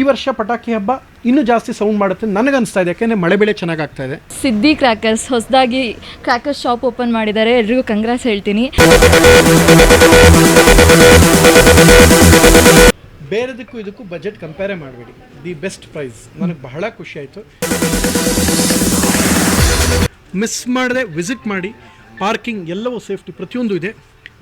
ಈ ವರ್ಷ ಪಟಾಕಿ ಹಬ್ಬ ಇನ್ನೂ ಜಾಸ್ತಿ ಸೌಂಡ್ ಮಾಡುತ್ತೆ. ನನಗನ್ನಿಸ್ತಾ ಇದೆ. ಯಾಕೆಂದರೆ ಮಳೆ ಬೆಳೆ ಚೆನ್ನಾಗಿ ಆಗ್ತಾ ಇದೆ. ಸಿದ್ದಿ ಕ್ರ್ಯಾಕರ್ಸ್ ಹೊಸದಾಗಿ ಕ್ರ್ಯಾಕರ್ಸ್ ಶಾಪ್ ಓಪನ್ ಮಾಡಿದ್ದಾರೆ. ಎಲ್ರಿಗೂ ಕಂಗ್ರಾಸ್ ಹೇಳ್ತೀನಿ. ಬೇರೆದಕ್ಕೂ ಇದಕ್ಕೂ ಬಜೆಟ್ ಕಂಪೇರೇ ಮಾಡಬೇಡಿ. ದಿ ಬೆಸ್ಟ್ ಪ್ರೈಸ್ ನನಗೆ ಬಹಳ ಖುಷಿ ಆಯಿತು. ಮಿಸ್ ಮಾಡದೆ ವಿಸಿಟ್ ಮಾಡಿ. ಪಾರ್ಕಿಂಗ್ ಎಲ್ಲವೂ ಸೇಫ್ಟಿ ಪ್ರತಿಯೊಂದು ಇದೆ.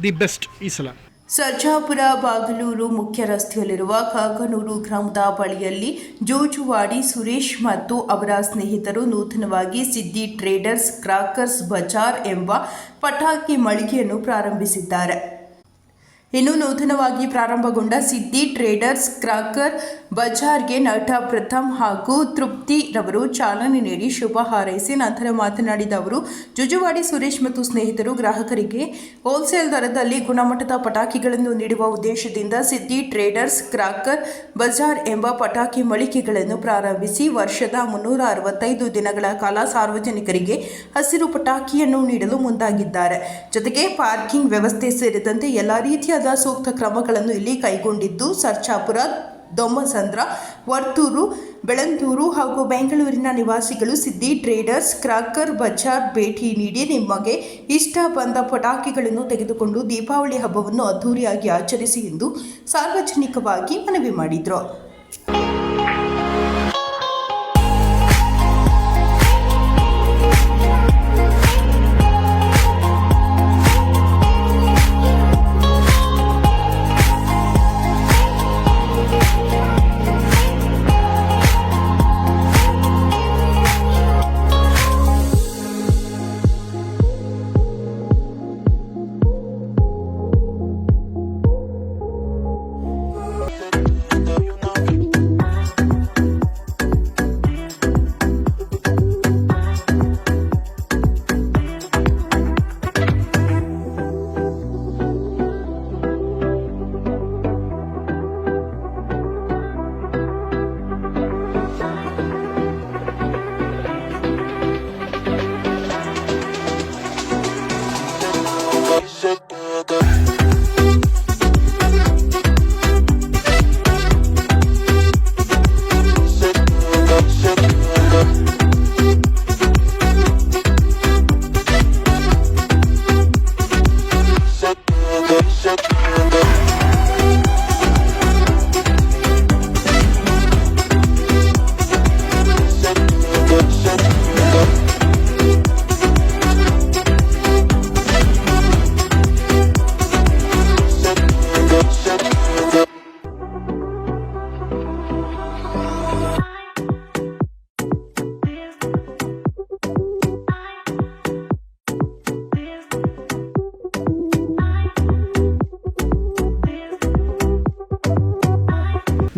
ದಿ ಬೆಸ್ಟ್ ಈ ಸಲ. ಸರ್ಜಾಪುರ, ಬಾಗಲೂರು ಮುಖ್ಯ ರಸ್ತೆಯಲ್ಲಿರುವ ಕಾಕನೂರು ಗ್ರಾಮದ ಬಳಿಯಲ್ಲಿ ಜೋಜುವಾಡಿ ಸುರೇಶ್ ಮತ್ತು ಅವರ ಸ್ನೇಹಿತರು ನೂತನವಾಗಿ ಸಿದ್ದಿ ಟ್ರೇಡರ್ಸ್, ಕ್ರಾಕರ್ಸ್ ಬಜಾರ್ ಎಂಬ ಪಟಾಕಿ ಮಳಿಗೆಯನ್ನು ಪ್ರಾರಂಭಿಸಿದ್ದಾರೆ. ಇನ್ನು ನೂತನವಾಗಿ ಪ್ರಾರಂಭಗೊಂಡ ಸಿದ್ದಿ ಟ್ರೇಡರ್ಸ್, ಕ್ರಾಕರ್ ಬಜಾರ್ಗೆ ನಟ ಪ್ರಥಮ್ ಹಾಗೂ ತೃಪ್ತಿ ರವರು ಚಾಲನೆ ನೀಡಿ ಶುಭ ಹಾರೈಸಿ ನಂತರ ಮಾತನಾಡಿದ ಅವರು, ಜುಜುವಾಡಿ ಸುರೇಶ್ ಮತ್ತು ಸ್ನೇಹಿತರು ಗ್ರಾಹಕರಿಗೆ ಹೋಲ್ಸೇಲ್ ದರದಲ್ಲಿ ಗುಣಮಟ್ಟದ ಪಟಾಕಿಗಳನ್ನು ನೀಡುವ ಉದ್ದೇಶದಿಂದ ಸಿದ್ದಿ ಟ್ರೇಡರ್ಸ್ ಕ್ರಾಕರ್ ಬಜಾರ್ ಎಂಬ ಪಟಾಕಿ ಮಳಿಗೆಗಳನ್ನು ಪ್ರಾರಂಭಿಸಿ ವರ್ಷದ ಮುನ್ನೂರ ಅರವತ್ತೈದು ದಿನಗಳ ಕಾಲ ಸಾರ್ವಜನಿಕರಿಗೆ ಹಸಿರು ಪಟಾಕಿಯನ್ನು ನೀಡಲು ಮುಂದಾಗಿದ್ದಾರೆ. ಜೊತೆಗೆ ಪಾರ್ಕಿಂಗ್ ವ್ಯವಸ್ಥೆ ಸೇರಿದಂತೆ ಎಲ್ಲ ರೀತಿಯಾದ ಸೂಕ್ತ ಕ್ರಮಗಳನ್ನು ಇಲ್ಲಿ ಕೈಗೊಂಡಿದ್ದು ಸರ್ಚಾಪುರ ದೊಮ್ಮಸಂದ್ರ ವರ್ತೂರು ಬೆಳಂದೂರು ಹಾಗೂ ಬೆಂಗಳೂರಿನ ನಿವಾಸಿಗಳು, ಸಿದ್ದಿ ಟ್ರೇಡರ್ಸ್, ಕ್ರಾಕರ್, ಬಜಾರ್ ಭೇಟಿ ನೀಡಿ ನಿಮಗೆ ಇಷ್ಟ ಬಂದ ಪಟಾಕಿಗಳನ್ನು ತೆಗೆದುಕೊಂಡು ದೀಪಾವಳಿ ಹಬ್ಬವನ್ನು ಅದ್ಧೂರಿಯಾಗಿ ಆಚರಿಸಿ ಎಂದು ಸಾರ್ವಜನಿಕವಾಗಿ ಮನವಿ ಮಾಡಿದರು.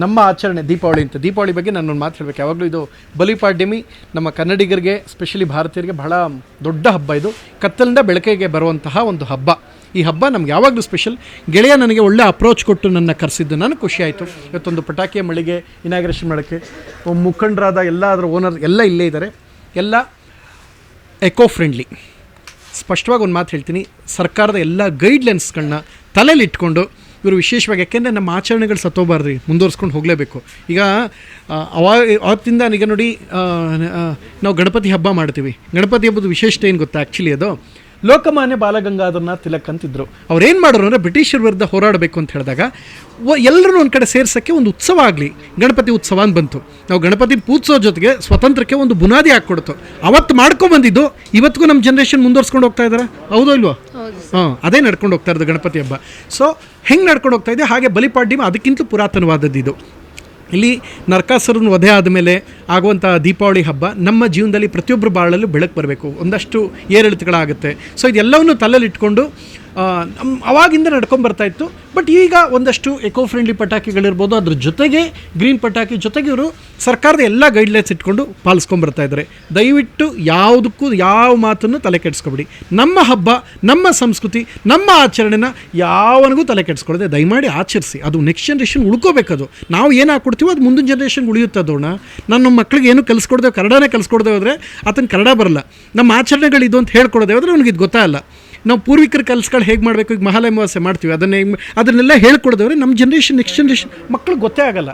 ನಮ್ಮ ಆಚರಣೆ ದೀಪಾವಳಿ ಅಂತ. ದೀಪಾವಳಿ ಬಗ್ಗೆ ನಾನು ಮಾತು ಹೇಳಬೇಕು. ಯಾವಾಗಲೂ ಇದು ಬಲಿಪಾಡ್ಯಮಿ ನಮ್ಮ ಕನ್ನಡಿಗರಿಗೆ ಸ್ಪೆಷಲಿ ಭಾರತೀಯರಿಗೆ ಬಹಳ ದೊಡ್ಡ ಹಬ್ಬ ಇದು. ಕತ್ತಲಿಂದ ಬೆಳಕಿಗೆ ಬರುವಂತಹ ಒಂದು ಹಬ್ಬ. ಈ ಹಬ್ಬ ನಮ್ಗೆ ಯಾವಾಗಲೂ ಸ್ಪೆಷಲ್ ಗೆಳೆಯ ನನಗೆ ಒಳ್ಳೆ ಅಪ್ರೋಚ್ ಕೊಟ್ಟು ನನ್ನ ಕರೆಸಿದ್ದು. ನನಗೆ ಖುಷಿ ಆಯಿತು. ಇವತ್ತೊಂದು ಪಟಾಕಿಯ ಮಳಿಗೆ ಇನಾಗ್ರೇಷನ್ ಮಾಡೋಕ್ಕೆ ಮುಖಂಡರಾದ ಎಲ್ಲ ಅದರ ಓನರ್ ಎಲ್ಲ ಇಲ್ಲೇ ಇದ್ದಾರೆ. ಎಲ್ಲ ಎಕೋ ಫ್ರೆಂಡ್ಲಿ ಸ್ಪಷ್ಟವಾಗಿ ಒಂದು ಮಾತು ಹೇಳ್ತೀನಿ. ಸರ್ಕಾರದ ಎಲ್ಲ ಗೈಡ್ಲೈನ್ಸ್ಗಳನ್ನ ತಲೆಯಲ್ಲಿ ಇಟ್ಕೊಂಡು ಇವರು ವಿಶೇಷವಾಗಿ, ಯಾಕೆಂದರೆ ನಮ್ಮ ಆಚರಣೆಗಳು ಸತ್ತೋಗಬಾರ್ದು ರೀ, ಮುಂದುವರ್ಸ್ಕೊಂಡು ಹೋಗಲೇಬೇಕು. ಈಗ ಅವಾಗ ಅವತ್ತಿಂದ ಈಗ ನೋಡಿ ನಾವು ಗಣಪತಿ ಹಬ್ಬ ಮಾಡ್ತೀವಿ. ಗಣಪತಿ ಹಬ್ಬದ ವಿಶೇಷತೆ ಏನು ಗೊತ್ತಾ ಆ್ಯಕ್ಚುಲಿ ಅದು, ಲೋಕಮಾನ್ಯ ಬಾಲಗಂಗಾಧರನಾಥ್ ತಿಲಕ್ ಅಂತಿದ್ರು. ಅವ್ರು ಏನು ಮಾಡೋರು ಅಂದರೆ ಬ್ರಿಟಿಷರ ವಿರುದ್ಧ ಹೋರಾಡಬೇಕು ಅಂತ ಹೇಳಿದಾಗ ಎಲ್ಲರೂ ಒಂದು ಕಡೆ ಸೇರ್ಸೋಕ್ಕೆ ಒಂದು ಉತ್ಸವ ಆಗಲಿ, ಗಣಪತಿ ಉತ್ಸವ ಅಂತ ಬಂತು. ನಾವು ಗಣಪತಿ ಪೂಜಿಸೋ ಜೊತೆಗೆ ಸ್ವತಂತ್ರಕ್ಕೆ ಒಂದು ಬುನಾದಿ ಹಾಕ್ಕೊಡ್ತು. ಅವತ್ತು ಮಾಡ್ಕೊಂಬಂದಿದ್ದು ಇವತ್ತಿಗೂ ನಮ್ಮ ಜನ್ರೇಷನ್ ಮುಂದುವರ್ಸ್ಕೊಂಡು ಹೋಗ್ತಾ ಇದ್ದಾರೆ ಹೌದೋ ಇಲ್ವೋ? ಹಾಂ ಅದೇ ನಡ್ಕೊಂಡು ಹೋಗ್ತಾ ಇರೋದು ಗಣಪತಿ ಹಬ್ಬ. ಸೊ ಹೆಂಗೆ ನಡ್ಕೊಂಡು ಹೋಗ್ತಾ ಇದೆ? ಹಾಗೆ ಬಲಿಪಾಡ್ಯಮ ಅದಕ್ಕಿಂತ ಪುರಾತನವಾದದ್ದು ಇದು. ಇಲ್ಲಿ ನರಕಾಸುರನ ವಧೆ ಆದಮೇಲೆ ಆಗುವಂಥ ದೀಪಾವಳಿ ಹಬ್ಬ ನಮ್ಮ ಜೀವನದಲ್ಲಿ ಪ್ರತಿಯೊಬ್ಬರು ಬಾಳಲ್ಲೂ ಬೆಳಕು ಬರಬೇಕು. ಒಂದಷ್ಟು ಏರಿಳಿತಗಳಾಗುತ್ತೆ. ಸೊ ಇದೆಲ್ಲವನ್ನು ತಲೆಯಲ್ಲಿಟ್ಕೊಂಡು ಅವಾಗಿಂದ ನಡ್ಕೊಂಡು ಇತ್ತು. ಬಟ್ ಈಗ ಒಂದಷ್ಟು ಎಕೋ ಫ್ರೆಂಡ್ಲಿ ಪಟಾಕಿಗಳಿರ್ಬೋದು. ಅದ್ರ ಜೊತೆಗೆ ಗ್ರೀನ್ ಪಟಾಕಿ ಜೊತೆಗೆ ಇವರು ಸರ್ಕಾರದ ಎಲ್ಲ ಗೈಡ್ಲೈನ್ಸ್ ಇಟ್ಕೊಂಡು ಪಾಲಿಸ್ಕೊಂಡ್ಬರ್ತಾ ಇದ್ದಾರೆ. ದಯವಿಟ್ಟು ಯಾವುದಕ್ಕೂ ಯಾವ ಮಾತನ್ನು ತಲೆ ಕೆಡಿಸ್ಕೊಬೇಡಿ. ನಮ್ಮ ಹಬ್ಬ, ನಮ್ಮ ಸಂಸ್ಕೃತಿ, ನಮ್ಮ ಆಚರಣೆನ ಯಾವನಿಗೂ ತಲೆ ಕೆಡಿಸ್ಕೊಳ್ಳದೆ ದಯಮಾಡಿ ಆಚರಿಸಿ. ಅದು ನೆಕ್ಸ್ಟ್ ಜನ್ರೇಷನ್ ಉಳ್ಕೋಬೇಕದು. ನಾವು ಏನು ಹಾಕ್ಕೊಡ್ತೀವೋ ಅದು ಮುಂದಿನ ಜನ್ರೇಷನ್ಗೆ ಉಳಿಯುತ್ತೆ ಅದೋಣ ನಾನು ನಮ್ಮ ಮಕ್ಳಿಗೆ ಏನು ಕಲಿಸ್ಕೊಡ್ದೆ ಕನ್ನಡನೇ ಕಲಿಸ್ಕೊಡ್ದೆ ಹೋದರೆ ಆತನ ಕನ್ನಡ ಬರಲ್ಲ. ನಮ್ಮ ಆಚರಣೆಗಳು ಇದು ಅಂತ ಹೇಳ್ಕೊಡೋದೇ ಹೋದರೆ ಅವ್ನಿಗೆ ಇದು ಗೊತ್ತಾಗಲ್ಲ ನಾವು ಪೂರ್ವಿಕರ ಕಲ್ಸ್ಗಳು ಹೇಗೆ ಮಾಡಬೇಕು, ಈಗ ಮಹಾಲಯ ಮಾಡ್ತೀವಿ, ಅದನ್ನೇ ಅದನ್ನೆಲ್ಲ ಹೇಳ್ಕೊಡ್ದವ್ರೆ ನಮ್ಮ ಜನ್ರೇಷನ್ ನೆಕ್ಸ್ಟ್ ಜನ್ರೇಷನ್ ಮಕ್ಳಿಗೆ ಗೊತ್ತೇ ಆಗಲ್ಲ.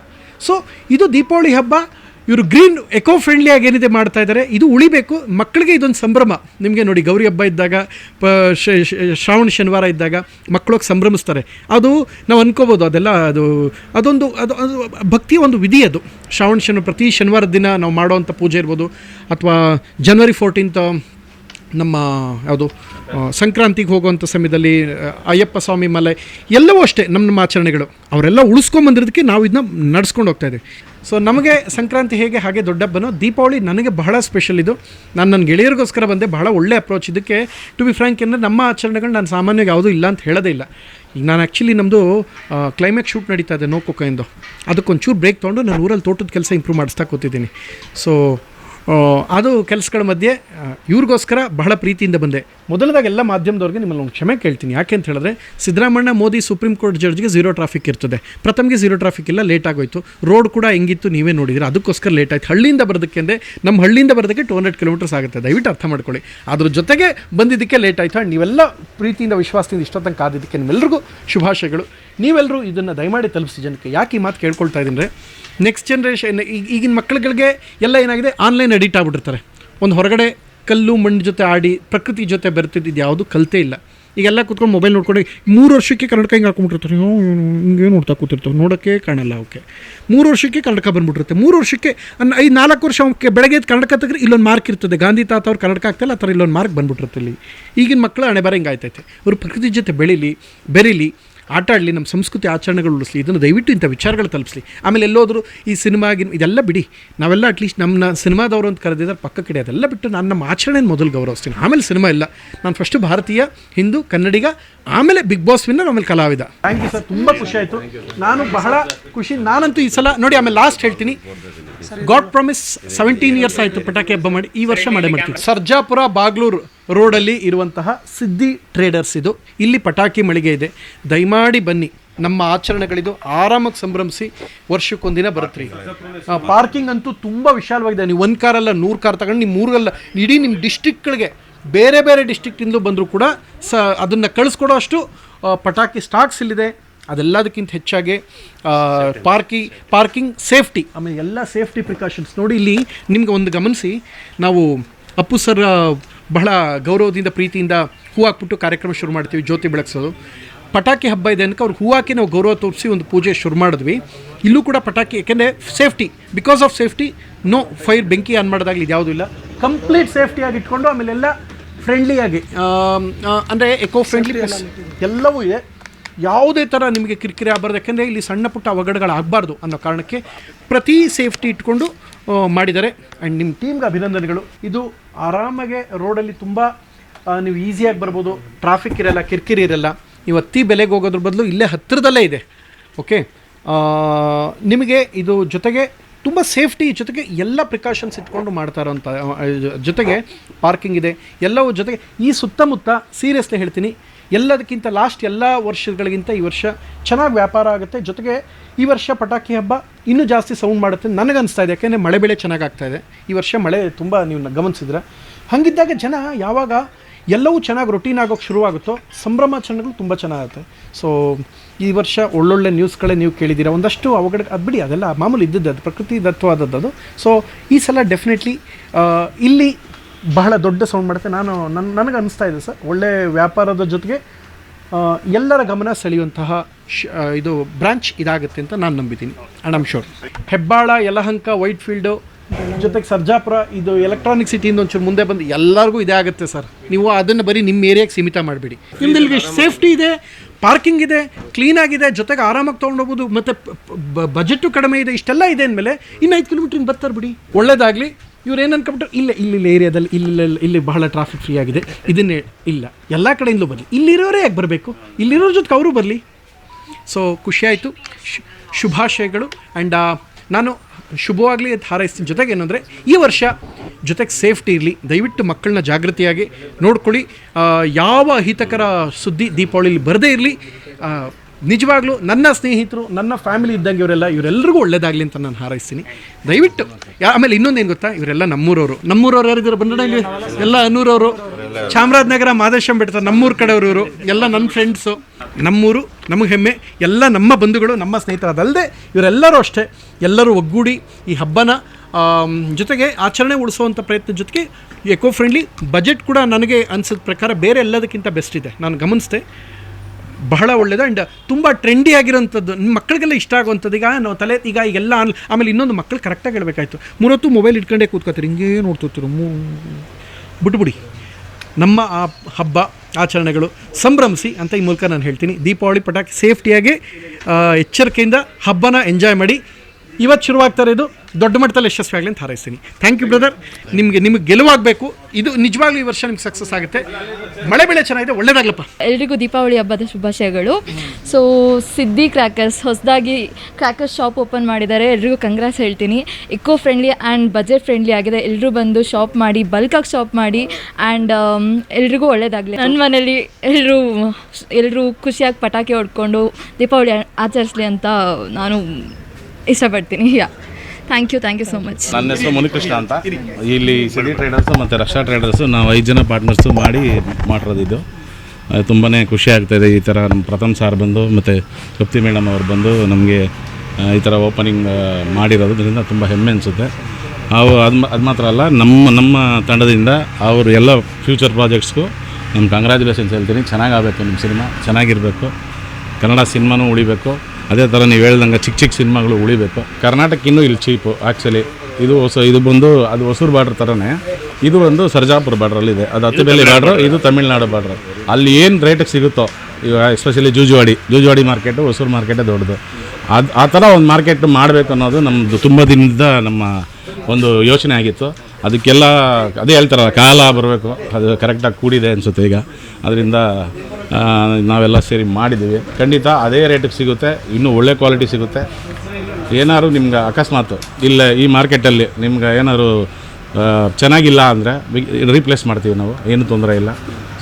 ಸೊ ಇದು ದೀಪಾವಳಿ ಹಬ್ಬ, ಇವರು ಗ್ರೀನ್ ಎಕೋ ಫ್ರೆಂಡ್ಲಿಯಾಗಿ ಏನಿದೆ ಮಾಡ್ತಾ ಇದ್ದಾರೆ ಇದು ಉಳಿಬೇಕು ಮಕ್ಕಳಿಗೆ ಇದೊಂದು ಸಂಭ್ರಮ. ನಿಮಗೆ ನೋಡಿ, ಗೌರಿ ಹಬ್ಬ ಇದ್ದಾಗ, ಪ ಶ್ರಾವಣ, ಶನಿವಾರ ಇದ್ದಾಗ ಮಕ್ಕಳಿಗೆ ಸಂಭ್ರಮಿಸ್ತಾರೆ. ಅದು ನಾವು ಅನ್ಕೋಬೋದು, ಅದೆಲ್ಲ ಅದು, ಅದೊಂದು, ಅದು ಅದು ಭಕ್ತಿಯ ಒಂದು ವಿಧಿ ಅದು. ಶ್ರಾವಣ, ಶನಿ, ಪ್ರತಿ ಶನಿವಾರದ ದಿನ ನಾವು ಮಾಡೋವಂಥ ಪೂಜೆ ಇರ್ಬೋದು, ಅಥವಾ ಜನವರಿ ಫೋರ್ಟೀನ್ತ್ ನಮ್ಮ, ಯಾವುದು ಸಂಕ್ರಾಂತಿಗೆ ಹೋಗುವಂಥ ಸಮಯದಲ್ಲಿ ಅಯ್ಯಪ್ಪ ಸ್ವಾಮಿ ಮಲೆ ಎಲ್ಲವೂ ಅಷ್ಟೇ, ನಮ್ಮ ನಮ್ಮ ಆಚರಣೆಗಳು. ಅವರೆಲ್ಲ ಉಳಿಸ್ಕೊಂಬಂದಿರೋದಕ್ಕೆ ನಾವು ಇದನ್ನ ನಡ್ಸ್ಕೊಂಡು ಹೋಗ್ತಾ ಇದ್ದೀವಿ. ಸೊ ನಮಗೆ ಸಂಕ್ರಾಂತಿ ಹೇಗೆ, ಹಾಗೆ ದೊಡ್ಡ ದೀಪಾವಳಿ ನನಗೆ ಬಹಳ ಸ್ಪೆಷಲ್ ಇದು. ನಾನು ನನ್ನ ಗೆಳೆಯರಿಗೋಸ್ಕರ ಬಂದೆ, ಬಹಳ ಒಳ್ಳೆ ಅಪ್ರೋಚ್ ಇದಕ್ಕೆ. ಟು ಬಿ ಫ್ರ್ಯಾಂಕ್ ಅಂದರೆ ನಮ್ಮ ಆಚರಣೆಗಳು ನಾನು ಸಾಮಾನ್ಯವಾಗಿ ಯಾವುದೂ ಇಲ್ಲ ಅಂತ ಹೇಳೋದೇ ಇಲ್ಲ. ಈಗ ನಾನು ಆ್ಯಕ್ಚುಲಿ ನಮ್ಮದು ಕ್ಲೈಮ್ಯಾಕ್ಸ್ ಶೂಟ್ ನಡೀತಾ ಇದೆ ನೋ ಎಂದು ಅದಕ್ಕೊಂಚೂರು ಬ್ರೇಕ್ ತೊಗೊಂಡು ನಾನು ಊರಲ್ಲಿ ತೋಟದ ಕೆಲಸ ಇಂಪ್ರೂವ್ ಮಾಡಿಸ್ತಾ ಕೂತಿದ್ದೀನಿ. ಸೊ ಅದು ಕೆಲಸಗಳ ಮಧ್ಯೆ ಇವ್ರಿಗೋಸ್ಕರ ಬಹಳ ಪ್ರೀತಿಯಿಂದ ಬಂದೆ. ಮೊದಲದಾಗ ಎಲ್ಲ ಮಾಧ್ಯಮದವ್ರಿಗೆ ನಿಮ್ಮಲ್ಲಿ ಒಂದು ಕ್ಷಮೆ ಕೇಳ್ತೀನಿ. ಯಾಕೆ ಅಂತ ಹೇಳಿದ್ರೆ ಸಿದ್ದರಾಮಣ್ಣ ಮೋದಿ ಸುಪ್ರೀಂ ಕೋರ್ಟ್ ಜಡ್ಜ್ಗೆ ಝೀರೋ ಟ್ರಾಫಿಕ್ ಇರ್ತದೆ. ಪ್ರಥಮ್ಗೆ ಝೀರೋ ಟ್ರಾಫಿಕ್ ಇಲ್ಲ ಲೇಟ್ ಆಗೋಯ್ತು. ರೋಡ್ ಕೂಡ ಹೆಂಗಿತ್ತು, ನೀವೇ ನೋಡಿದ್ರೆ. ಅದಕ್ಕೋಸ್ಕರ ಲೇಟ್ ಆಯ್ತು. ಹಳ್ಳಿಯಿಂದ ಬರೋದಕ್ಕೆ ಅಂದರೆ ನಮ್ಮ ಹಳ್ಳಿಯಿಂದ ಬರೋದಕ್ಕೆ ಟೂ ಹಂಡ್ರೆಡ್ ಕಿಲೋಮೀಟರ್ಸ್ ಆಗುತ್ತೆ. ದಯವಿಟ್ಟು ಅರ್ಥ ಮಾಡ್ಕೊಳ್ಳಿ. ಅದ್ರ ಜೊತೆಗೆ ಬಂದಿದ್ದಕ್ಕೆ ಲೇಟ್ ಆಯಿತು. ಆ್ಯಂಡ್ ನೀವೆಲ್ಲ ಪ್ರೀತಿಯಿಂದ, ವಿಶ್ವಾಸದಿಂದ ಇಷ್ಟೊತ್ತಂಗೆ ಕಾದಿದ್ದಕ್ಕೆ ನಿಮ್ಮೆಲ್ಲರಿಗೂ ಶುಭಾಶಯಗಳು. ನೀವೆಲ್ಲರೂ ಇದನ್ನು ದಯಮಾಡಿ ತಲುಪಿಸಿ ಜನಕ್ಕೆ. ಯಾಕೆ ಈ ಮಾತು ಕೇಳ್ಕೊಳ್ತಾ ಇದ್ದೀನಿ ನೆಕ್ಸ್ಟ್ ಜನ್ರೇಷನ್ ಈಗ ಈಗಿನ ಮಕ್ಕಳುಗಳಿಗೆ ಎಲ್ಲ ಏನಾಗಿದೆ? ಆನ್ಲೈನ್ ಅಡಿಟ್ ಆಗ್ಬಿಟ್ಟಿರ್ತಾರೆ. ಒಂದು ಹೊರಗಡೆ ಕಲ್ಲು, ಮಣ್ಣು ಜೊತೆ ಆಡಿ, ಪ್ರಕೃತಿ ಜೊತೆ ಬೆರೆತಿದ್ದು ಯಾವುದು ಕಲಿತೇ ಇಲ್ಲ. ಈಗೆಲ್ಲ ಕೂತ್ಕೊಂಡು ಮೊಬೈಲ್ ನೋಡ್ಕೊಂಡು ಮೂರು ವರ್ಷಕ್ಕೆ ಕನ್ನಡಕ ಹಿಂಗೆ ಹಾಕೊಂಡ್ಬಿಟ್ಟಿರ್ತಾರೆ ಹಿಂಗೆ ನೋಡ್ತಾ ಕೂತಿರ್ತಾರೆ ನೋಡೋಕ್ಕೆ ಕಾಣಲ್ಲ ಅವಕ್ಕೆ ಮೂರು ವರ್ಷಕ್ಕೆ ಕನ್ನಡಕ ಬಂದ್ಬಿಟ್ಟಿರುತ್ತೆ. ಮೂರು ವರ್ಷಕ್ಕೆ ಐದು ನಾಲ್ಕು ವರ್ಷ ಅವಕ್ಕೆ ಬೆಳಗ್ಗೆ ಕನ್ನಡಕ ತೆಗೆದ್ರೆ ಇಲ್ಲೊಂದು ಮಾರ್ಕ್ ಇರ್ತದೆ. ಗಾಂಧಿ ತಾತ ಅವ್ರು ಕನ್ನಡಕ ಆಗ್ತಾಯಿಲ್ಲ ಆ ಥರ ಇಲ್ಲೊಂದು ಮಾರ್ಕ್ ಬಂದ್ಬಿಟ್ಟಿರುತ್ತೆ ಇಲ್ಲಿ. ಈಗಿನ ಮಕ್ಕಳು ಹಣೆ ಬರ ಹಿಂಗೆ ಆಯ್ತೈತೆ. ಅವರು ಪ್ರಕೃತಿ ಜೊತೆ ಬೆಳೀಲಿ, ಬೆರೀಲಿ ಆಟ ಆಡಲಿ ನಮ್ಮ ಸಂಸ್ಕೃತಿ ಆಚರಣೆಗಳು ಉಳಿಸಲಿ ಇದನ್ನು ದಯವಿಟ್ಟು ಇಂಥ ವಿಚಾರಗಳು ತಲುಪಿಸಲಿ. ಆಮೇಲೆ ಎಲ್ಲೋದ್ರು ಈ ಸಿನಿಮಾಗಿನ ಇದೆಲ್ಲ ಬಿಡಿ. ನಾವೆಲ್ಲ ಅಟ್ಲೀಸ್ಟ್ ನಮ್ಮ ಸಿನಿಮಾದವರು ಅಂತ ಕರೆದಿದ್ದಾರೆ ಪಕ್ಕ ಕಡೆ ಅದೆಲ್ಲ ಬಿಟ್ಟು ನಾನು ನಮ್ಮ ಆಚರಣೆನ ಮೊದಲು ಗೌರವಿಸ್ತೀನಿ. ಆಮೇಲೆ ಸಿನಿಮಾ ಇಲ್ಲ. ನಾನು ಫಸ್ಟ್ ಭಾರತೀಯ ಹಿಂದೂ ಕನ್ನಡಿಗ ಆಮೇಲೆ ಬಿಗ್ ಬಾಸ್ ವಿನ್ನರ್ ಆಮೇಲೆ ಕಲಾವಿದ. ಥ್ಯಾಂಕ್ ಯು ಸರ್ ತುಂಬ ಖುಷಿ ಆಯಿತು. ನಾನು ಬಹಳ ಖುಷಿ. ನಾನಂತೂ ಈ ಸಲ ನೋಡಿ ಆಮೇಲೆ ಲಾಸ್ಟ್ ಹೇಳ್ತೀನಿ. ಗಾಡ್ ಪ್ರಾಮಿಸ್ ಸೆವೆಂಟೀನ್ ಇಯರ್ಸ್ ಆಯಿತು ಪಟಾಕಿ ಹಬ್ಬ ಮಾಡಿ ಈ ವರ್ಷ ಮಾಡೇ ಮಾಡ್ತೀವಿ. ಸರ್ಜಾಪುರ ಬಾಗ್ಲೂರು ರೋಡಲ್ಲಿ ಇರುವಂತಹ ಸಿದ್ದಿ ಟ್ರೇಡರ್ಸ್ ಇದು. ಇಲ್ಲಿ ಪಟಾಕಿ ಮಳಿಗೆ ಇದೆ. ದಯಮಾಡಿ ಬನ್ನಿ. ನಮ್ಮ ಆಚರಣೆಗಳಿದು ಆರಾಮಾಗಿ ಸಂಭ್ರಮಿಸಿ ವರ್ಷಕ್ಕೊಂದಿನ ಬರುತ್ತೆ ಪಾರ್ಕಿಂಗ್ ಅಂತೂ ತುಂಬ ವಿಶಾಲವಾಗಿದೆ. ನೀವು ಒಂದು ಕಾರಲ್ಲ ನೂರು ಕಾರ್ ತಗೊಂಡು ನಿಮ್ಮ ಮೂರಲ್ಲ ಇಡೀ ನಿಮ್ಮ ಡಿಸ್ಟಿಕ್ಗಳಿಗೆ ಬೇರೆ ಬೇರೆ ಡಿಸ್ಟಿಕ್ಟಿಂದ ಬಂದರೂ ಕೂಡ ಸ, ಅದನ್ನು ಕಳಿಸ್ಕೊಡೋ ಅಷ್ಟು ಪಟಾಕಿ ಸ್ಟಾಕ್ಸ್ ಇಲ್ಲಿದೆ. ಅದೆಲ್ಲದಕ್ಕಿಂತ ಹೆಚ್ಚಾಗಿ ಪಾರ್ಕಿ ಪಾರ್ಕಿಂಗ್ ಸೇಫ್ಟಿ ಆಮೇಲೆ ಎಲ್ಲ ಸೇಫ್ಟಿ ಪ್ರಿಕಾಷನ್ಸ್ ನೋಡಿ ಇಲ್ಲಿ ನಿಮ್ಗೆ ಒಂದು ಗಮನಿಸಿ, ನಾವು ಅಪ್ಪು ಸರ್ ಬಹಳ ಗೌರವದಿಂದ ಪ್ರೀತಿಯಿಂದ ಹೂ ಹಾಕ್ಬಿಟ್ಟು ಕಾರ್ಯಕ್ರಮ ಶುರು ಮಾಡ್ತೀವಿ ಜ್ಯೋತಿ ಬೆಳಗಿಸೋದು. ಪಟಾಕಿ ಹಬ್ಬ ಇದೆ ಅನ್ಕ ಅವ್ರು ಹೂ ಹಾಕಿ ನಾವು ಗೌರವ ತೋರಿಸಿ ಒಂದು ಪೂಜೆ ಶುರು ಮಾಡಿದ್ವಿ. ಇಲ್ಲೂ ಕೂಡ ಪಟಾಕಿ ಯಾಕೆಂದರೆ safety because of safety no fire ಬೆಂಕಿ ಆನ್ ಮಾಡೋದಾಗಲಿ ಇದು ಯಾವುದೂ ಇಲ್ಲ. ಕಂಪ್ಲೀಟ್ ಸೇಫ್ಟಿಯಾಗಿ ಇಟ್ಕೊಂಡು ಆಮೇಲೆಲ್ಲ ಫ್ರೆಂಡ್ಲಿಯಾಗಿ ಅಂದರೆ ಎಕೋ ಫ್ರೆಂಡ್ಲಿ ಎಲ್ಲವೂ ಇದೆ. ಯಾವುದೇ ಥರ ನಿಮಗೆ ಕಿರಿಕಿರಿ ಆಗಬಾರ್ದು ಯಾಕೆಂದರೆ ಇಲ್ಲಿ ಸಣ್ಣ ಪುಟ್ಟ ಅವಘಡಗಳಾಗಬಾರ್ದು ಅನ್ನೋ ಕಾರಣಕ್ಕೆ ಪ್ರತಿ ಸೇಫ್ಟಿ ಇಟ್ಕೊಂಡು ಮಾಡಿದ್ದಾರೆ. ಆ್ಯಂಡ್ ನಿಮ್ಮ ಟೀಮ್ಗೆ ಅಭಿನಂದನೆಗಳು. ಇದು ಆರಾಮಾಗೆ ರೋಡಲ್ಲಿ ತುಂಬ ನೀವು ಈಸಿಯಾಗಿ ಬರ್ಬೋದು. ಟ್ರಾಫಿಕ್ ಇರಲ್ಲ, ಕಿರಿಕಿರಿ ಇರಲ್ಲ. ನೀವು ಅತಿ ಬೆಲೆಗೆ ಹೋಗೋದ್ರ ಬದಲು ಇಲ್ಲೇ ಹತ್ತಿರದಲ್ಲೇ ಇದೆ. ಓಕೆ ನಿಮಗೆ ಇದು ಜೊತೆಗೆ ತುಂಬ ಸೇಫ್ಟಿ ಜೊತೆಗೆ ಎಲ್ಲ ಪ್ರಿಕಾಷನ್ಸ್ ಇಟ್ಕೊಂಡು ಮಾಡ್ತಾ ಇರೋಂಥ ಜೊತೆಗೆ ಪಾರ್ಕಿಂಗ್ ಇದೆ. ಎಲ್ಲವೂ ಜೊತೆಗೆ ಈ ಸುತ್ತಮುತ್ತ ಸೀರಿಯಸ್ಲಿ ಹೇಳ್ತೀನಿ, ಎಲ್ಲದಕ್ಕಿಂತ ಲಾಸ್ಟ್ ಎಲ್ಲ ವರ್ಷಗಳಿಗಿಂತ ಈ ವರ್ಷ ಚೆನ್ನಾಗಿ ವ್ಯಾಪಾರ ಆಗುತ್ತೆ. ಜೊತೆಗೆ ಈ ವರ್ಷ ಪಟಾಕಿ ಹಬ್ಬ ಇನ್ನೂ ಜಾಸ್ತಿ ಸೌಂಡ್ ಮಾಡುತ್ತೆ. ನನಗನ್ನಿಸ್ತಾ ಇದೆ, ಯಾಕೆಂದರೆ ಮಳೆ ಬೆಳೆ ಚೆನ್ನಾಗಿ ಆಗ್ತಾ ಇದೆ. ಈ ವರ್ಷ ಮಳೆ ತುಂಬ ನೀವು ಗಮನಿಸಿದ್ರೆ? ಹಾಗಿದ್ದಾಗ ಜನ ಯಾವಾಗ ಎಲ್ಲವೂ ಚೆನ್ನಾಗಿ ರೊಟೀನ್ ಆಗೋಕ್ಕೆ ಶುರುವಾಗುತ್ತೋ, ಸಂಭ್ರಮಾಚರಣೆಗಳು ತುಂಬ ಚೆನ್ನಾಗುತ್ತೆ. ಸೊ ಈ ವರ್ಷ ಒಳ್ಳೊಳ್ಳೆ ನ್ಯೂಸ್ಗಳೇ ನೀವು ಕೇಳಿದ್ದೀರಾ? ಒಂದಷ್ಟು ಅವಘಡ ಅದು ಬಿಡಿ, ಅದೆಲ್ಲ ಮಾಮೂಲಿ ಇದ್ದದ್ದು, ಅದು ಪ್ರಕೃತಿ ದತ್ತವಾದದ್ದು ಸೊ ಈ ಸಲ ಡೆಫಿನೆಟ್ಲಿ ಇಲ್ಲಿ ಬಹಳ ದೊಡ್ಡ ಸೌಂಡ್ ಮಾಡುತ್ತೆ. ನಾನು ನನ್ನ ನನಗೆ ಅನಿಸ್ತಾ ಇದೆ ಸರ್, ಒಳ್ಳೆ ವ್ಯಾಪಾರದ ಜೊತೆಗೆ ಎಲ್ಲರ ಗಮನ ಸೆಳೆಯುವಂತಹ ಶ್ ಇದು ಬ್ರಾಂಚ್ ಇದಾಗುತ್ತೆ ಅಂತ ನಾನು ನಂಬಿದ್ದೀನಿ. And I'm sure Hebbal, Yelahanka Whitefield ಜೊತೆಗೆ ಸರ್ಜಾಪುರ, ಇದು ಎಲೆಕ್ಟ್ರಾನಿಕ್ ಸಿಟಿಯಿಂದ ಒಂಚೂರು ಮುಂದೆ ಬಂದು ಎಲ್ಲರಿಗೂ ಇದೇ ಆಗುತ್ತೆ ಸರ್. ನೀವು ಅದನ್ನು ಬರೀ ನಿಮ್ಮ ಏರಿಯಾಗೆ ಸೀಮಿತ ಮಾಡಬೇಡಿ. ನಿಮ್ದು ಇಲ್ಲಿಗೆ ಸೇಫ್ಟಿ ಇದೆ ಪಾರ್ಕಿಂಗ್ ಇದೆ ಕ್ಲೀನ್ ಆಗಿದೆ, ಜೊತೆಗೆ ಆರಾಮಾಗಿ ತೊಗೊಂಡೋಗ್ಬೋದು ಮತ್ತು ಬಜೆಟ್ಟು ಕಡಿಮೆ ಇದೆ, ಇಷ್ಟೆಲ್ಲ ಇದೆ ಅಂದಮೇಲೆ ಇನ್ನು ಐದು ಕಿಲೋಮೀಟ್ರಿಗೆ ಬರ್ತಾರೆ ಬಿಡಿ. ಒಳ್ಳೇದಾಗಲಿ, ಇವ್ರು ಏನು ಅನ್ಕೊಂಬಿಟ್ರು, ಇಲ್ಲ, ಇಲ್ಲಿ ಏರಿಯಾದಲ್ಲಿ, ಇಲ್ಲಿ ಇಲ್ಲಿ ಬಹಳ ಟ್ರಾಫಿಕ್ ಫ್ರೀ ಆಗಿದೆ, ಇದನ್ನೇ, ಇಲ್ಲ, ಎಲ್ಲ ಕಡೆಯಿಂದಲೂ ಬರಲಿ. ಇಲ್ಲಿರೋರೇ ಯಾಕೆ ಬರಬೇಕು? ಇಲ್ಲಿರೋರ ಜೊತೆಗೆ ಅವರು ಬರಲಿ. ಸೊ ಖುಷಿಯಾಯಿತು ಶುಭಾಶಯಗಳು. ಆ್ಯಂಡ್ ನಾನು ಶುಭವಾಗಲಿ ಹಾರೈಸ್ತೀನಿ. ಜೊತೆಗೆ ಏನಂದರೆ, ಈ ವರ್ಷ ಜೊತೆಗೆ ಸೇಫ್ಟಿ ಇರಲಿ. ದಯವಿಟ್ಟು ಮಕ್ಕಳನ್ನ ಜಾಗೃತಿಯಾಗಿ ನೋಡ್ಕೊಳ್ಳಿ. ಯಾವ ಅಹಿತಕರ ಸುದ್ದಿ ದೀಪಾವಳಿಲಿ ಬರದೇ ಇರಲಿ. ನಿಜವಾಗ್ಲೂ ನನ್ನ ಸ್ನೇಹಿತರು, ನನ್ನ ಫ್ಯಾಮಿಲಿ ಇದ್ದಂಗೆ ಇವರೆಲ್ಲ ಇವರೆಲ್ಲರಿಗೂ ಒಳ್ಳೇದಾಗಲಿ ಅಂತ ನಾನು ಹಾರೈಸ್ತೀನಿ. ದಯವಿಟ್ಟು ಆಮೇಲೆ ಇನ್ನೊಂದೇನು ಗೊತ್ತಾ? ಇವರೆಲ್ಲ ನಮ್ಮೂರವರು. ನಮ್ಮೂರವ್ರು ಯಾರಿದ್ದಾರೆ? ಬಂದಡ ಎಲ್ಲ ಅನ್ನೂರವರು ಚಾಮರಾಜನಗರ ಮಾದೇಶಂ ಬೆಟ್ಟ ನಮ್ಮೂರ ಕಡೆಯವರು ಇವರು. ಎಲ್ಲ ನನ್ನ ಫ್ರೆಂಡ್ಸು ನಮ್ಮೂರು, ನಮಗೆ ಹೆಮ್ಮೆ. ಎಲ್ಲ ನಮ್ಮ ಬಂಧುಗಳು, ನಮ್ಮ ಸ್ನೇಹಿತರು ಅದಲ್ಲದೆ ಇವರೆಲ್ಲರೂ ಅಷ್ಟೇ ಎಲ್ಲರೂ ಒಗ್ಗೂಡಿ ಈ ಹಬ್ಬನ ಜೊತೆಗೆ ಆಚರಣೆ ಉಳಿಸುವಂಥ ಪ್ರಯತ್ನ ಜೊತೆಗೆ ಎಕೋ ಫ್ರೆಂಡ್ಲಿ ಬಜೆಟ್ ಕೂಡ ನನಗೆ ಅನಿಸಿದ ಪ್ರಕಾರ ಬೇರೆ ಎಲ್ಲದಕ್ಕಿಂತ ಬೆಸ್ಟ್ ಇದೆ. ನಾನು ಗಮನಿಸಿದೆ. ಬಹಳ ಒಳ್ಳೆಯದು ಆ್ಯಂಡ್ ತುಂಬ ಟ್ರೆಂಡಿ ಆಗಿರೋಂಥದ್ದು ನಿಮ್ಮ ಮಕ್ಕಳಿಗೆಲ್ಲ ಇಷ್ಟ ಆಗುವಂಥದ್ದು ಈಗ ನಾವು ತಲೆ, ಈಗ ಎಲ್ಲ ಆನ್- ಆಮೇಲೆ ಇನ್ನೊಂದು ಮಕ್ಕಳು ಕರೆಕ್ಟಾಗಿ ಹೇಳಬೇಕಾಯ್ತು. ಮೂರೊತ್ತು ಮೊಬೈಲ್ ಇಟ್ಕೊಂಡೇ ಕೂತ್ಕೋತೀರಿ ಹಿಂಗೇ ನೋಡ್ತಿರ್ತೀರು. ಮೂ ಬಿಟ್ಬಿಡಿ. ನಮ್ಮ ಆ ಹಬ್ಬ, ಆಚರಣೆಗಳು ಸಂಭ್ರಮಿಸಿ ಅಂತ ಈ ಮೂಲಕ ನಾನು ಹೇಳ್ತೀನಿ. ದೀಪಾವಳಿ ಪಟಾಕಿ ಸೇಫ್ಟಿಯಾಗಿ ಎಚ್ಚರಿಕೆಯಿಂದ ಹಬ್ಬನ ಎಂಜಾಯ್ ಮಾಡಿ. ಇವತ್ತು ಶುರುವಾಗ್ತಾರೆ ಇದು. ದೊಡ್ಡ ಮಟ್ಟದಲ್ಲಿ ಯಶಸ್ವಿ ಆಗಲಿ ಅಂತ ಹಾರೈಸ್ತೀನಿ. ಥ್ಯಾಂಕ್ ಯು ಬ್ರದರ್ ನಿಮಗೆ ನಿಮಗೆ ಗೆಲುವಾಗಬೇಕು. ಇದು ನಿಜವಾಗ್ಲೂ ಈ ವರ್ಷ ನಿಮ್ಗೆ ಸಕ್ಸಸ್ ಆಗುತ್ತೆ. ಮಳೆ ಬೆಳೆ ಚೆನ್ನಾಗಿದೆ, ಒಳ್ಳೇದಾಗ್ಲಪ್ಪ. ಎಲ್ರಿಗೂ ದೀಪಾವಳಿ ಹಬ್ಬದ ಶುಭಾಶಯಗಳು. ಸೊ ಸಿದ್ದಿ ಕ್ರ್ಯಾಕರ್ಸ್ ಹೊಸದಾಗಿ ಕ್ರ್ಯಾಕರ್ಸ್ ಶಾಪ್ ಓಪನ್ ಮಾಡಿದ್ದಾರೆ. ಎಲ್ರಿಗೂ ಕಂಗ್ರಾಸ್ ಹೇಳ್ತೀನಿ. Eco friendly and budget friendly ಆಗಿದೆ. ಎಲ್ಲರೂ ಬಂದು ಶಾಪ್ ಮಾಡಿ ಬಲ್ಕಾಗಿ ಶಾಪ್ ಮಾಡಿ ಆ್ಯಂಡ್ ಎಲ್ರಿಗೂ ಒಳ್ಳೇದಾಗಲಿ. ನನ್ನ ಮನೇಲಿ ಎಲ್ಲರೂ ಎಲ್ಲರೂ ಖುಷಿಯಾಗಿ ಪಟಾಕಿ ಹೊಡ್ಕೊಂಡು ದೀಪಾವಳಿ ಆಚರಿಸ್ಲಿ ಅಂತ ನಾನು ಇಷ್ಟಪಡ್ತೀನಿ. Yeah thank you thank you so much ನನ್ನ ಹೆಸರು ಮುನಿಕೃಷ್ಣ ಅಂತ. ಇಲ್ಲಿ ಸಿಡಿ ಟ್ರೇಡರ್ಸು ಮತ್ತು ರಕ್ಷಾ ಟ್ರೇಡರ್ಸು ನಾವು ಐದು ಜನ ಪಾರ್ಟ್ನರ್ಸು ಮಾಡಿ ಮಾಡಿರೋದು ಇದು ತುಂಬಾ ಖುಷಿ ಆಗ್ತಾಯಿದೆ ಈ ಥರ ನಮ್ಮ ಪ್ರಥಮ್ ಸಾರ್ ಬಂದು ಮತ್ತು ತೃಪ್ತಿ ಮೇಡಮ್ ಅವ್ರು ಬಂದು ನಮಗೆ ಈ ಥರ ಓಪನಿಂಗ್ ಮಾಡಿರೋದ್ರಿಂದ ತುಂಬ ಹೆಮ್ಮೆ ಅನಿಸುತ್ತೆ. ಅವು ಅದು ಅದು ಮಾತ್ರ ಅಲ್ಲ ನಮ್ಮ ನಮ್ಮ ತಂಡದಿಂದ ಅವರು ಎಲ್ಲ ಫ್ಯೂಚರ್ ಪ್ರಾಜೆಕ್ಟ್ಸ್ಗೂ ನಮ್ಮ ಕಂಗ್ರ್ಯಾಚುಲೇಷನ್ಸ್ ಹೇಳ್ತೀನಿ. ಚೆನ್ನಾಗಾಗಬೇಕು ನಿಮ್ಮ ಸಿನಿಮಾ ಚೆನ್ನಾಗಿರಬೇಕು. ಕನ್ನಡ ಸಿನಿಮಾನೂ ಉಳಿಬೇಕು. ಅದೇ ಥರ ನೀವು ಹೇಳ್ದಂಗೆ ಚಿಕ್ಕ ಚಿಕ್ಕ ಸಿನಿಮಾಗಳು ಉಳಿಬೇಕು. ಕರ್ನಾಟಕ ಇನ್ನೂ ಇಲ್ಲಿ ಚೀಪು ಆ್ಯಕ್ಚುಲಿ ಇದು ಹೊಸ ಇದು ಬಂದು ಅದು ಹೊಸೂರು ಬಾರ್ಡ್ರ್ ಥರನೇ. ಇದು ಒಂದು ಸರ್ಜಾಪುರ ಬಾರ್ಡ್ರಲ್ಲಿದೆ ಅದು ಹತ್ತಿಬೆಲ್ಲಿ ಬಾರ್ಡ್ರು ಇದು ತಮಿಳ್ನಾಡು ಬಾರ್ಡ್ರು. ಅಲ್ಲಿ ಏನು ರೇಟಿಗೆ ಸಿಗುತ್ತೋ ಇವಾಗ ಎಸ್ಪೆಷಲಿ ಜೂಜುವಾಡಿ. ಜೂಜುವಾಡಿ ಮಾರ್ಕೆಟು ಹೊಸೂರು ಮಾರ್ಕೆಟೇ ದೊಡ್ಡದು. ಅದು ಆ ಥರ ಒಂದು ಮಾರ್ಕೆಟ್ ಮಾಡಬೇಕು ಅನ್ನೋದು ನಮ್ಮದು ತುಂಬ ದಿನದ ನಮ್ಮ ಒಂದು ಯೋಚನೆ ಆಗಿತ್ತು. ಅದಕ್ಕೆಲ್ಲ ಅದೇ ಹೇಳ್ತಾರಲ್ಲ, ಕಾಲ ಬರಬೇಕು, ಅದು ಕರೆಕ್ಟಾಗಿ ಕೂಡಿದೆ ಅನಿಸುತ್ತೆ ಈಗ. ಅದರಿಂದ ನಾವೆಲ್ಲ ಸೇರಿ ಮಾಡಿದ್ದೀವಿ. ಖಂಡಿತ ಅದೇ ರೇಟಿಗೆ ಸಿಗುತ್ತೆ, ಇನ್ನೂ ಒಳ್ಳೆ ಕ್ವಾಲಿಟಿ ಸಿಗುತ್ತೆ. ಏನಾದ್ರು ನಿಮ್ಗೆ ಅಕಸ್ಮಾತ್, ಇಲ್ಲ ಈ ಮಾರ್ಕೆಟಲ್ಲಿ ನಿಮ್ಗೆ ಏನಾದ್ರು ಚೆನ್ನಾಗಿಲ್ಲ ಅಂದರೆ ರೀಪ್ಲೇಸ್ ಮಾಡ್ತೀವಿ ನಾವು, ಏನು ತೊಂದರೆ ಇಲ್ಲ.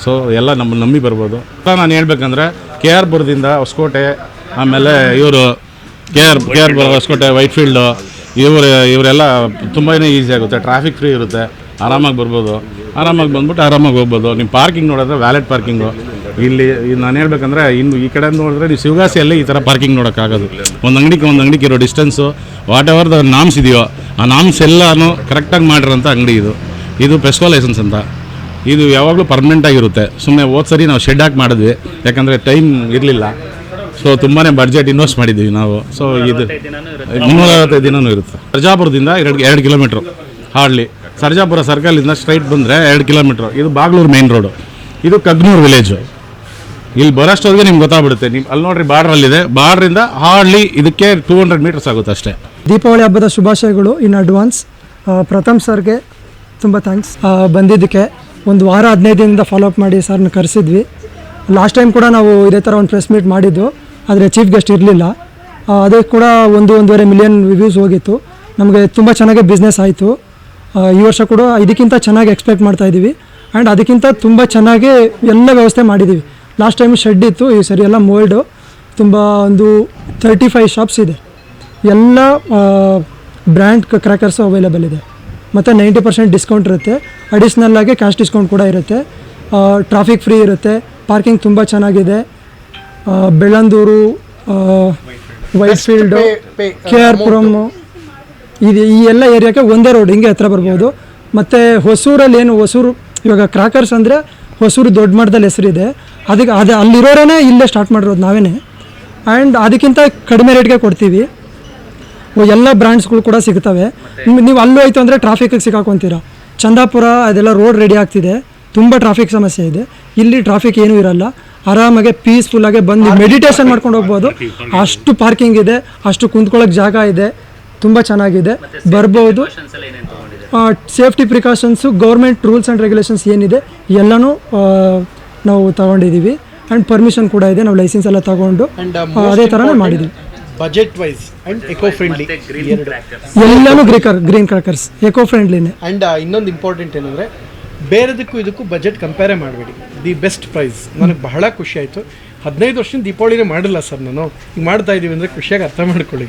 ಸೊ ಎಲ್ಲ ನಮ್ಮ ನಂಬಿ ಬರ್ಬೋದು. ನಾನು ಹೇಳ್ಬೇಕಂದ್ರೆ ಕೆ ಆರ್ ಬುರದಿಂದ ಹೊಸಕೋಟೆ, ಆಮೇಲೆ ಇವರು K R K R Hoskote Whitefield ಇವರು ಇವರೆಲ್ಲ ತುಂಬಾ ಈಸಿ ಆಗುತ್ತೆ. ಟ್ರಾಫಿಕ್ ಫ್ರೀ ಇರುತ್ತೆ. ಆರಾಮಾಗಿ ಬರ್ಬೋದು. ಆರಾಮಾಗಿ ಬಂದ್ಬಿಟ್ಟು ಆರಾಮಾಗಿ ಹೋಗ್ಬೋದು. ನಿಮ್ಮ ಪಾರ್ಕಿಂಗ್ ನೋಡಿದ್ರೆ ವ್ಯಾಲೆಟ್ ಪಾರ್ಕಿಂಗು ಇಲ್ಲಿ ನಾನು ಹೇಳ್ಬೇಕಂದ್ರೆ ಇನ್ನು ಈ ಕಡೆ ನೋಡಿದ್ರೆ ನೀವು ಶಿವಗಾಸಿಯಲ್ಲಿ ಈ ಥರ ಪಾರ್ಕಿಂಗ್ ನೋಡೋಕ್ಕಾಗೋದು. ಒಂದು ಅಂಗಡಿಗೆ ಒಂದು ಅಂಗಡಿಗೆ ಇರೋ distance whatever the norms ಇದೆಯೋ, ಆ ನಾಮ್ಸ್ ಎಲ್ಲನೂ ಕರೆಕ್ಟಾಗಿ ಮಾಡಿರೋಂಥ ಅಂಗಡಿ ಇದು. ಇದು ಪೆಸ್ಕೋ ಲೈಸೆನ್ಸ್ ಅಂತ. ಇದು ಯಾವಾಗಲೂ ಪರ್ಮನೆಂಟಾಗಿರುತ್ತೆ ಸುಮ್ಮನೆ ಹೋದ್ ಸರಿ ನಾವು ಶೆಡ್ ಹಾಕಿ ಮಾಡಿದ್ವಿ. ಯಾಕಂದರೆ ಟೈಮ್ ಇರಲಿಲ್ಲ. ಸೊ ತುಂಬಾ ಬಡ್ಜೆಟ್ ಇನ್ವೆಸ್ಟ್ ಮಾಡಿದ್ದೀವಿ ನಾವು. ಸೊ ಇದು ಮುನ್ನೂರೈವತ್ತೈದು ದಿನವೂ ಇರುತ್ತೆ. ಸರ್ಜಾಪುರದಿಂದ ಎರಡು ಎರಡು ಕಿಲೋಮೀಟ್ರು ಹಾರ್ಡ್ಲಿ ಸರ್ಜಾಪುರ ಸರ್ಕಲಿಂದ ಸ್ಟ್ರೈಟ್ ಬಂದರೆ ಎರಡು ಕಿಲೋಮೀಟ್ರು. ಇದು ಬಾಗ್ಲೂರು ಮೇನ್ ರೋಡು ಇದು ಕಗ್ನೂರು ವಿಲೇಜು ಇಲ್ಲಿ ಬರೋಷ್ಟೊತ್ತಿಗೆ ನಿಮ್ಗೆ ಗೊತ್ತಾಗ್ಬಿಡುತ್ತೆ. ನೀವು ಅಲ್ಲಿ ನೋಡ್ರಿ ಬಾರ್ಡ್ರಲ್ಲಿದೆ ಬಾರ್ಡ್ರಿಂದ ಹಾರ್ಡ್ಲಿ ಇದಕ್ಕೆ ಟೂ ಹಂಡ್ರೆಡ್ ಮೀಟರ್ಸ್ ಆಗುತ್ತೆ ಅಷ್ಟೇ. ದೀಪಾವಳಿ ಹಬ್ಬದ ಶುಭಾಶಯಗಳು ಇನ್ ಅಡ್ವಾನ್ಸ್ ಪ್ರಥಮ್ ಸರ್ಗೆ ತುಂಬ ಥ್ಯಾಂಕ್ಸ್ ಬಂದಿದ್ದಕ್ಕೆ ಒಂದು ವಾರ ಹದಿನೈದು ದಿನದಿಂದ ಫಾಲೋ ಅಪ್ ಮಾಡಿ ಸರ್ನ ಕರೆಸಿದ್ವಿ. ಲಾಸ್ಟ್ ಟೈಮ್ ಕೂಡ ನಾವು ಇದೇ ಥರ ಒಂದು ಪ್ರೆಸ್ ಮೀಟ್ ಮಾಡಿದ್ದು. ಆದರೆ ಚೀಫ್ ಗೆಸ್ಟ್ ಇರಲಿಲ್ಲ. ಅದೇ ಕೂಡ ಒಂದು ಒಂದೂವರೆ ಮಿಲಿಯನ್ ರಿವ್ಯೂಸ್ ಹೋಗಿತ್ತು. ನಮಗೆ ತುಂಬ ಚೆನ್ನಾಗಿ ಬಿಸ್ನೆಸ್ ಆಯಿತು. ಈ ವರ್ಷ ಕೂಡ ಇದಕ್ಕಿಂತ ಚೆನ್ನಾಗಿ ಎಕ್ಸ್ಪೆಕ್ಟ್ ಮಾಡ್ತಾ ಇದ್ದೀವಿ. ಆ್ಯಂಡ್ ಅದಕ್ಕಿಂತ ತುಂಬ ಚೆನ್ನಾಗಿ ಎಲ್ಲ ವ್ಯವಸ್ಥೆ ಮಾಡಿದ್ದೀವಿ. ಲಾಸ್ಟ್ ಟೈಮ್ ಶೆಡ್ ಇತ್ತು, ಈ ಸರಿ ಎಲ್ಲ ಮೋಲ್ಡು ತುಂಬ ಒಂದು ತರ್ಟಿ ಫೈವ್ ಶಾಪ್ಸ್ ಇದೆ. ಎಲ್ಲ ಬ್ರ್ಯಾಂಡ್ ಕ್ರ್ಯಾಕರ್ಸು ಅವೈಲೇಬಲ್ ಇದೆ. ಮತ್ತು ನೈಂಟಿ ಪರ್ಸೆಂಟ್ ಡಿಸ್ಕೌಂಟ್ ಇರುತ್ತೆ. ಅಡಿಷ್ನಲ್ಲಾಗಿ ಕ್ಯಾಶ್ ಡಿಸ್ಕೌಂಟ್ ಕೂಡ ಇರುತ್ತೆ. ಟ್ರಾಫಿಕ್ ಫ್ರೀ ಇರುತ್ತೆ. ಪಾರ್ಕಿಂಗ್ ತುಂಬ ಚೆನ್ನಾಗಿದೆ. Bellandur Whitefield K R Puram ಇದು ಈ ಎಲ್ಲ ಏರಿಯಾಕ್ಕೆ ಒಂದೇ ರೋಡ್ ಹಿಂಗೆ ಹತ್ರ ಬರ್ಬೋದು. ಮತ್ತು ಹೊಸೂರಲ್ಲಿ ಏನು ಹೊಸೂರು ಇವಾಗ ಕ್ರಾಕರ್ಸ್ ಅಂದರೆ ಹೊಸೂರು ದೊಡ್ಡ ಮಟ್ಟದಲ್ಲಿ ಹೆಸರಿದೆ. ಅದಕ್ಕೆ ಅದು ಅಲ್ಲಿರೋರೇ ಇಲ್ಲೇ ಸ್ಟಾರ್ಟ್ ಮಾಡಿರೋದು ನಾವೇ ಆ್ಯಂಡ್ ಅದಕ್ಕಿಂತ ಕಡಿಮೆ ರೇಟ್ಗೆ ಕೊಡ್ತೀವಿ. ಎಲ್ಲ ಬ್ರ್ಯಾಂಡ್ಸ್ಗಳು ಕೂಡ ಸಿಗ್ತವೆ. ನೀವು ಅಲ್ಲೂ ಆಯಿತು ಅಂದರೆ ಟ್ರಾಫಿಕ್ಕಿಗೆ ಸಿಕ್ಕಾಕೊಂತೀರ. ಚಂದಾಪುರ ಅದೆಲ್ಲ ರೋಡ್ ರೆಡಿ ಆಗ್ತಿದೆ. ತುಂಬ ಟ್ರಾಫಿಕ್ ಸಮಸ್ಯೆ ಇದೆ. ಇಲ್ಲಿ ಟ್ರಾಫಿಕ್ ಏನೂ ಇರಲ್ಲ. ಆರಾಮಾಗಿ ಪೀಸ್ಫುಲ್ಲಾಗಿ ಬಂದು ಮೆಡಿಟೇಷನ್ ಮಾಡ್ಕೊಂಡು ಹೋಗ್ಬೋದು. ಅಷ್ಟು ಪಾರ್ಕಿಂಗ್ ಇದೆ ಅಷ್ಟು ಕುಂತ್ಕೊಳ್ಳೋಕೆ ಜಾಗ ಇದೆ ತುಂಬ ಚೆನ್ನಾಗಿದೆ. ಬರ್ಬೋದು. Safety precautions government rules and regulations ಏನಿದೆ ಎಲ್ಲನೂ ನಾವು ತಗೊಂಡಿದ್ದೀವಿ. ಆ್ಯಂಡ್ ಪರ್ಮಿಷನ್ ಕೂಡ ಇದೆ ನಾವು ಲೈಸೆನ್ಸ್ ಎಲ್ಲ ತಗೊಂಡು. ಅದೇ ಥರನೇ ಮಾಡಿದ್ದೀವಿ. Budget wise and eco friendly ಎರಡು. ಎಲ್ಲನೂ ಗ್ರೀಕರ್ ಗ್ರೀನ್ ಕ್ರಾಕರ್ಸ್ ಎಕೋ ಫ್ರೆಂಡ್ಲಿನೇ ಅಂಡ್ ಇನ್ನೊಂದು ಇಂಪಾರ್ಟೆಂಟ್ ಏನಂದರೆ ಬೇರೆದಕ್ಕೂ ಇದಕ್ಕೂ ಬಜೆಟ್ ಕಂಪೇರೇ ಮಾಡಬೇಡಿ. ದಿ ಬೆಸ್ಟ್ ಪ್ರೈಸ್ ನನಗೆ ಬಹಳ ಖುಷಿ ಆಯಿತು. ಹದಿನೈದು ವರ್ಷದಿಂದ ದೀಪಾವಳಿನೇ ಮಾಡಿಲ್ಲ ಸರ್ ನಾನು. ಈಗ ಮಾಡ್ತಾ ಇದ್ದೀವಿ ಅಂದರೆ ಖುಷಿಯಾಗಿ ಅರ್ಥ ಮಾಡ್ಕೊಳ್ಳಿ.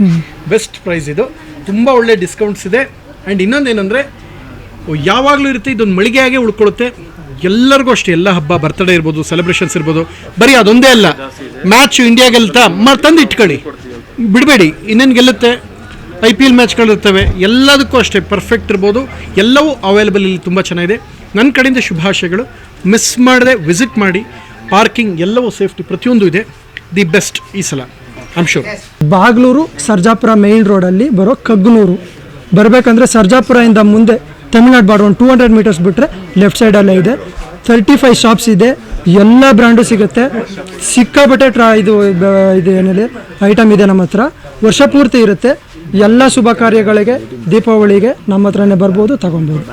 ಬೆಸ್ಟ್ ಪ್ರೈಸ್ ಇದು. ತುಂಬ ಒಳ್ಳೆ ಡಿಸ್ಕೌಂಟ್ಸ್ ಇದೆ. ಆ್ಯಂಡ್ ಇನ್ನೊಂದೇನೆಂದರೆ ಯಾವಾಗಲೂ ಇರುತ್ತೆ ಇದೊಂದು ಮಳಿಗೆಯಾಗೆ ಉಳ್ಕೊಳ್ಳುತ್ತೆ. ಎಲ್ಲರಿಗೂ ಅಷ್ಟೇ, ಎಲ್ಲ ಹಬ್ಬ ಬರ್ತಡೇ ಇರ್ಬೋದು ಸೆಲೆಬ್ರೇಷನ್ಸ್ ಇರ್ಬೋದು. ಬರೀ ಅದೊಂದೇ ಅಲ್ಲ. ಮ್ಯಾಚ್ ಇಂಡಿಯಾ ಗೆಲ್ತಾ ತಂದು ಇಟ್ಕೊಳ್ಳಿ. ಬಿಡಬೇಡಿ. ಇನ್ನೇನು ಗೆಲ್ಲುತ್ತೆ? ಐ ಪಿ ಎಲ್ ಮ್ಯಾಚ್ಗಳಿರ್ತವೆ ಎಲ್ಲದಕ್ಕೂ ಅಷ್ಟೇ ಪರ್ಫೆಕ್ಟ್ ಇರ್ಬೋದು. ಎಲ್ಲವೂ ಅವೈಲೇಬಲ್ ಇಲ್ಲಿ ತುಂಬ ಚೆನ್ನಾಗಿದೆ. ನನ್ನ ಕಡೆಯಿಂದ ಶುಭಾಶಯಗಳು. ಮಿಸ್ ಮಾಡದೆ ವಿಸಿಟ್ ಮಾಡಿ. ಪಾರ್ಕಿಂಗ್ ಎಲ್ಲವೂ ಸೇಫ್ಟಿ ಪ್ರತಿಯೊಂದು ಇದೆ. ದಿ ಬೆಸ್ಟ್ ಈ ಸಲ I'm sure Bagalur, Sarjapur main ರೋಡಲ್ಲಿ ಬರೋ ಕಗ್ನೂರು. ಬರಬೇಕಂದ್ರೆ ಸರ್ಜಾಪುರದಿಂದ ಮುಂದೆ ತಮಿಳ್ನಾಡು ಬಾರ್ಡ್ ಒಂದು ಟೂ ಹಂಡ್ರೆಡ್ ಮೀಟರ್ಸ್ ಬಿಟ್ಟರೆ ಲೆಫ್ಟ್ ಸೈಡಲ್ಲೇ ಇದೆ. ತರ್ಟಿ ಫೈವ್ ಶಾಪ್ಸ್ ಇದೆ. ಎಲ್ಲ ಬ್ರ್ಯಾಂಡು ಸಿಗುತ್ತೆ. ಸಿಕ್ಕಾಬಟ್ಟೆ ಟ್ರಾ ಇದು ಇದು ಏನಿದೆ? ಐಟಮ್ ಇದೆ ನಮ್ಮ ಹತ್ರ. ವರ್ಷ ಪೂರ್ತಿ ಇರುತ್ತೆ. ಎಲ್ಲ ಶುಭ ಕಾರ್ಯಗಳಿಗೆ ದೀಪಾವಳಿಗೆ ನಮ್ಮ ಹತ್ರನೇ ಬರ್ಬೋದು ತಗೊಬೋದು.